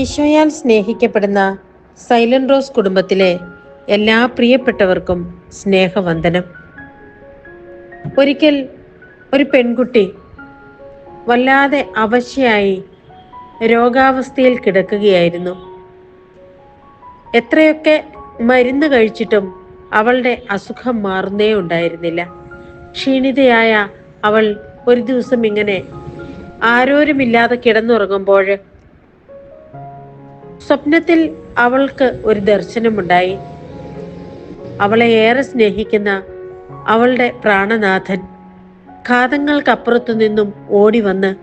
ഈശോയാൽ സ്നേഹിക്കപ്പെടുന്ന silent rose കുടുംബത്തിലെ എല്ലാ പ്രിയപ്പെട്ടവർക്കും സ്നേഹവന്ദനം. ഒരിക്കൽ ഒരു പെൺകുട്ടി വല്ലാതെ അവശയായി രോഗാവസ്ഥയിൽ കിടക്കുകയായിരുന്നു. എത്രയൊക്കെ മരുന്ന് കഴിച്ചിട്ടും അവളുടെ അസുഖം മാറുന്നേ ഉണ്ടായിരുന്നില്ല. ക്ഷീണിതയായ അവൾ ഒരു ദിവസം ഇങ്ങനെ ആരോരുമില്ലാതെ കിടന്നുറങ്ങുമ്പോൾ സ്വപ്നത്തിൽ അവൾക്ക് ഒരു ദർശനമുണ്ടായി. അവളെ ഏറെ സ്നേഹിക്കുന്ന അവളുടെ പ്രാണനാഥൻ ഘാതങ്ങൾക്കപ്പുറത്തു നിന്നും ഓടി വന്ന്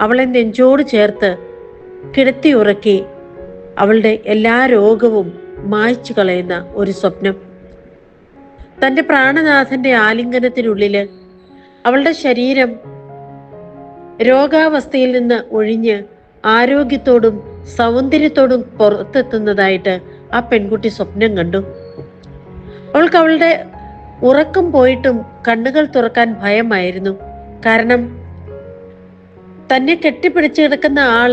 അവളെ നെഞ്ചോട് ചേർത്ത് കിടത്തി ഉറക്കി അവളുടെ എല്ലാ രോഗവും മായ്ച്ചു കളയുന്ന ഒരു സ്വപ്നം. തന്റെ പ്രാണനാഥന്റെ ആലിംഗനത്തിനുള്ളിൽ അവളുടെ ശരീരം രോഗാവസ്ഥയിൽ നിന്ന് ഒഴിഞ്ഞ് ആരോഗ്യത്തോടും സൗന്ദര്യത്തോടും പുറത്തെത്തുന്നതായിട്ട് ആ പെൺകുട്ടി സ്വപ്നം കണ്ടു. അവൾക്ക് അവളുടെ ഉറക്കം പോയിട്ടും കണ്ണുകൾ തുറക്കാൻ ഭയമായിരുന്നു. കാരണം തന്നെ കെട്ടിപ്പിടിച്ചു കിടക്കുന്ന ആൾ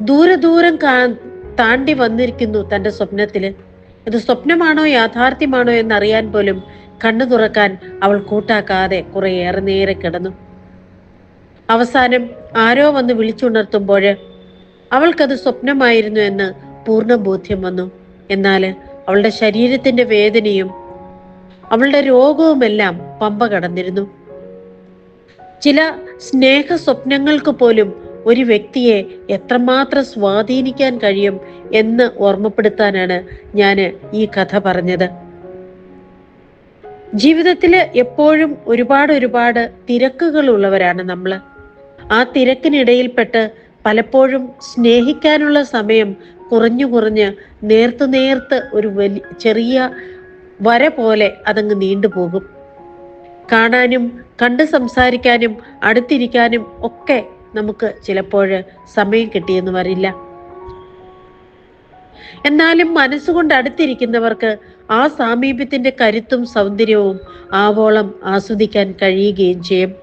ദൂരെ ദൂരം കാ താണ്ടി വന്നിരിക്കുന്നു തന്റെ സ്വപ്നത്തിൽ. ഇത് സ്വപ്നമാണോ യാഥാർത്ഥ്യമാണോ എന്നറിയാൻ പോലും കണ്ണു തുറക്കാൻ അവൾ കൂട്ടാക്കാതെ ഏറെ നേരെ കിടന്നു. അവസാനം ആരോ വന്ന് വിളിച്ചുണർത്തുമ്പോൾ അവൾക്കത് സ്വപ്നമായിരുന്നു എന്ന് പൂർണ ബോധ്യം വന്നു. എന്നാൽ അവളുടെ ശരീരത്തിന്റെ വേദനയും അവളുടെ രോഗവുമെല്ലാം പമ്പ കടന്നിരുന്നു. ചില സ്നേഹ സ്വപ്നങ്ങൾക്ക് പോലും ഒരു വ്യക്തിയെ എത്രമാത്രം സ്വാധീനിക്കാൻ കഴിയും എന്ന് ഓർമ്മപ്പെടുത്താനാണ് ഞാൻ ഈ കഥ പറഞ്ഞത്. ജീവിതത്തിൽ എപ്പോഴും ഒരുപാട് ഒരുപാട് തിരക്കുകൾ ഉള്ളവരാണ് നമ്മൾ ആ തിരക്കിനിടയിൽപ്പെട്ട് പലപ്പോഴും സ്നേഹിക്കാനുള്ള സമയം കുറഞ്ഞു കുറഞ്ഞ് നേർത്ത് നേർത്ത് ഒരു വലിയ ചെറിയ വര പോലെ അതങ്ങ് നീണ്ടുപോകും കാണാനും കണ്ട് സംസാരിക്കാനും അടുത്തിരിക്കാനും ഒക്കെ നമുക്ക് ചിലപ്പോൾ സമയം കിട്ടിയെന്ന് വരില്ല. എന്നാലും മനസ്സുകൊണ്ട് അടുത്തിരിക്കുന്നവർക്ക് ആ സാമീപ്യത്തിന്റെ കരുത്തും സൗന്ദര്യവും ആവോളം ആസ്വദിക്കാൻ കഴിയുകയും ചെയ്യും.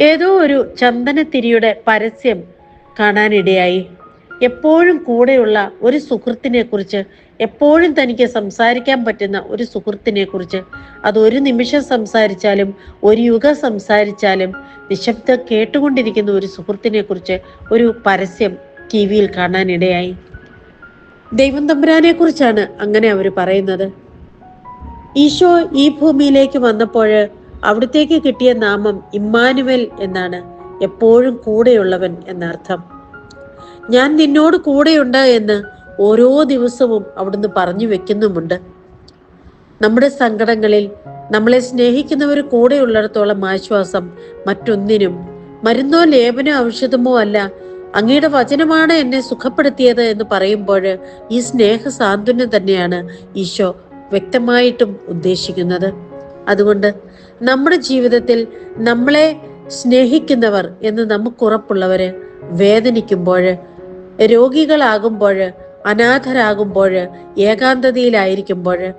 ഏതോ ഒരു ചന്ദനത്തിരിയുടെ പരസ്യം കാണാനിടയായി. എപ്പോഴും കൂടെയുള്ള ഒരു സുഹൃത്തിനെ കുറിച്ച് എപ്പോഴും തനിക്ക് സംസാരിക്കാൻ പറ്റുന്ന ഒരു സുഹൃത്തിനെ കുറിച്ച് അത് ഒരു നിമിഷം സംസാരിച്ചാലും ഒരു യുഗം സംസാരിച്ചാലും നിശബ്ദ കേട്ടുകൊണ്ടിരിക്കുന്ന ഒരു സുഹൃത്തിനെ കുറിച്ച് ഒരു പരസ്യം ടി വിയിൽ കാണാനിടയായി. ദൈവം തമ്പുരാനെ കുറിച്ചാണ് അങ്ങനെ അവർ പറയുന്നത്. ഈശോ ഈ ഭൂമിയിലേക്ക് വന്നപ്പോൾ അവിടത്തേക്ക് കിട്ടിയ നാമം ഇമ്മാനുവൽ എന്നാണ്. എപ്പോഴും കൂടെയുള്ളവൻ എന്നർത്ഥം. ഞാൻ നിന്നോട് കൂടെയുണ്ട് എന്ന് ഓരോ ദിവസവും അവിടുന്ന് പറഞ്ഞു വെക്കുന്നുമുണ്ട്. നമ്മുടെ സങ്കടങ്ങളിൽ നമ്മളെ സ്നേഹിക്കുന്നവർ കൂടെയുള്ളിടത്തോളം ആശ്വാസം മറ്റൊന്നിനും മരുന്നോ ലേപനോ ഔഷധമോ അല്ല അങ്ങയുടെ വചനമാണ് എന്നെ സുഖപ്പെടുത്തിയത് എന്ന് പറയുമ്പോൾ ഈ സ്നേഹ സാന്ത്വനം തന്നെയാണ് ഈശോ വ്യക്തമായിട്ടും ഉദ്ദേശിക്കുന്നത്. അതുകൊണ്ട് നമ്മുടെ ജീവിതത്തിൽ നമ്മളെ സ്നേഹിക്കുന്നവർ എന്ന് നമുക്കുറപ്പുള്ളവര് വേദനിക്കുമ്പോൾ രോഗികളാകുമ്പോൾ അനാഥരാകുമ്പോൾ ഏകാന്തതയിലായിരിക്കുമ്പോൾ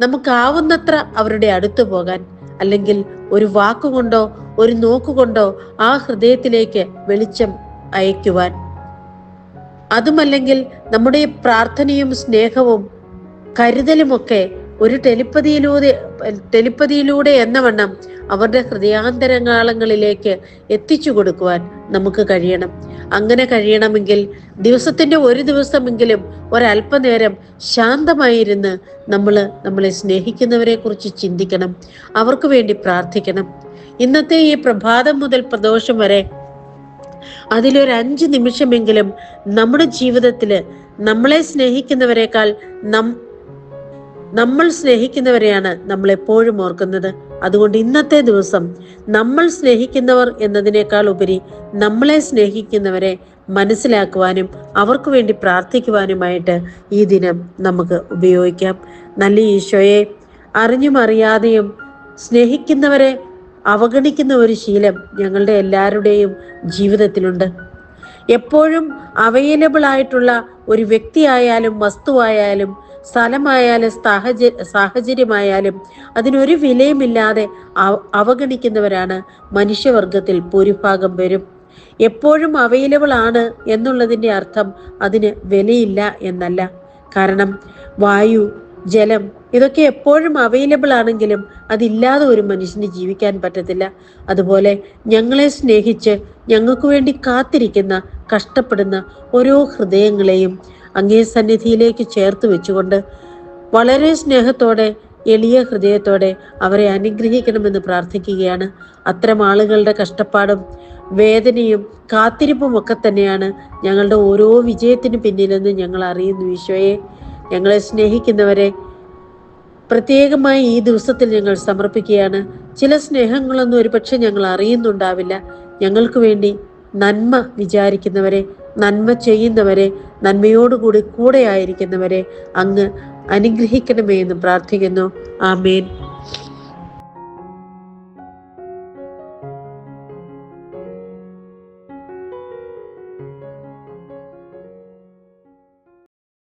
നമുക്കാവുന്നത്ര അവരുടെ അടുത്ത് പോകാൻ അല്ലെങ്കിൽ ഒരു വാക്കുകൊണ്ടോ ഒരു നോക്കുകൊണ്ടോ ആ ഹൃദയത്തിലേക്ക് വെളിച്ചം അയക്കുവാൻ. അതുമല്ലെങ്കിൽ നമ്മുടെ പ്രാർത്ഥനയും സ്നേഹവും കരുതലുമൊക്കെ ഒരു ടെലിപ്പതിയിലൂടെ ടെലിപ്പതിയിലൂടെ എന്ന വണ്ണം അവരുടെ ഹൃദയാന്തരങ്ങളങ്ങളിലേക്ക് എത്തിച്ചു കൊടുക്കുവാൻ നമുക്ക് കഴിയണം. അങ്ങനെ കഴിയണമെങ്കിൽ ദിവസത്തിന്റെ ഒരു ദിവസമെങ്കിലും ഒരല്പനേരം ശാന്തമായിരുന്ന് നമ്മൾ നമ്മളെ സ്നേഹിക്കുന്നവരെ കുറിച്ച് ചിന്തിക്കണം. അവർക്ക് വേണ്ടി പ്രാർത്ഥിക്കണം. ഇന്നത്തെ ഈ പ്രഭാതം മുതൽ പ്രദോഷം വരെ അതിലൊരു അഞ്ച് നിമിഷമെങ്കിലും നമ്മുടെ ജീവിതത്തിൽ നമ്മളെ സ്നേഹിക്കുന്നവരെക്കാൾ നം നമ്മൾ സ്നേഹിക്കുന്നവരെയാണ് നമ്മൾ എപ്പോഴും ഓർക്കുന്നത്. അതുകൊണ്ട് ഇന്നത്തെ ദിവസം നമ്മൾ സ്നേഹിക്കുന്നവർ എന്നതിനേക്കാൾ ഉപരി നമ്മളെ സ്നേഹിക്കുന്നവരെ മനസ്സിലാക്കുവാനും അവർക്ക് വേണ്ടി പ്രാർത്ഥിക്കുവാനുമായിട്ട് ഈ ദിനം നമുക്ക് ഉപയോഗിക്കാം. നല്ല ഈശോയെ അറിഞ്ഞും അറിയാതെയും സ്നേഹിക്കുന്നവരെ അവഗണിക്കുന്ന ഒരു ശീലം ഞങ്ങളുടെ എല്ലാവരുടെയും ജീവിതത്തിലുണ്ട്. എപ്പോഴും അവൈലബിൾ ആയിട്ടുള്ള ഒരു വ്യക്തിയായാലും വസ്തുവായാലും സ്ഥലമായാലും സാഹചര്യ സാഹചര്യമായാലും അതിനൊരു വിലയുമില്ലാതെ അവഗണിക്കുന്നവരാണ് മനുഷ്യവർഗത്തിൽ ഭൂരിഭാഗം വരും എപ്പോഴും അവൈലബിൾ ആണ് എന്നുള്ളതിന്റെ അർത്ഥം അതിന് വിലയില്ല എന്നല്ല. കാരണം വായു ജലം ഇതൊക്കെ എപ്പോഴും അവൈലബിൾ ആണെങ്കിലും അതില്ലാതെ ഒരു മനുഷ്യന് ജീവിക്കാൻ പറ്റത്തില്ല. അതുപോലെ ഞങ്ങളെ സ്നേഹിച്ച് ഞങ്ങൾക്ക് വേണ്ടി കാത്തിരിക്കുന്ന കഷ്ടപ്പെടുന്ന ഓരോ ഹൃദയങ്ങളെയും അങ്ങേ സന്നിധിയിലേക്ക് ചേർത്ത് വെച്ചുകൊണ്ട് വളരെ സ്നേഹത്തോടെ എളിയ ഹൃദയത്തോടെ അവരെ അനുഗ്രഹിക്കണമെന്ന് പ്രാർത്ഥിക്കുകയാണ്. അത്തരം ആളുകളുടെ കഷ്ടപ്പാടും വേദനയും കാത്തിരിപ്പും ഒക്കെ തന്നെയാണ് ഞങ്ങളുടെ ഓരോ വിജയത്തിന് പിന്നിലെന്ന് ഞങ്ങൾ അറിയുന്നു ഈശോയെ. ഞങ്ങളെ സ്നേഹിക്കുന്നവരെ പ്രത്യേകമായി ഈ ദിവസത്തിൽ ഞങ്ങൾ സമർപ്പിക്കുകയാണ്. ചില സ്നേഹങ്ങളൊന്നും ഒരുപക്ഷെ ഞങ്ങൾ അറിയുന്നുണ്ടാവില്ല. ഞങ്ങൾക്ക് വേണ്ടി നന്മ വിചാരിക്കുന്നവരെ നന്മ ചെയ്യുന്നവരെ നന്മയോടുകൂടി കൂടെയായിരിക്കുന്നവരെ അങ്ങ് അനുഗ്രഹിക്കണമേ എന്ന് പ്രാർത്ഥിക്കുന്നു. ആമേൻ.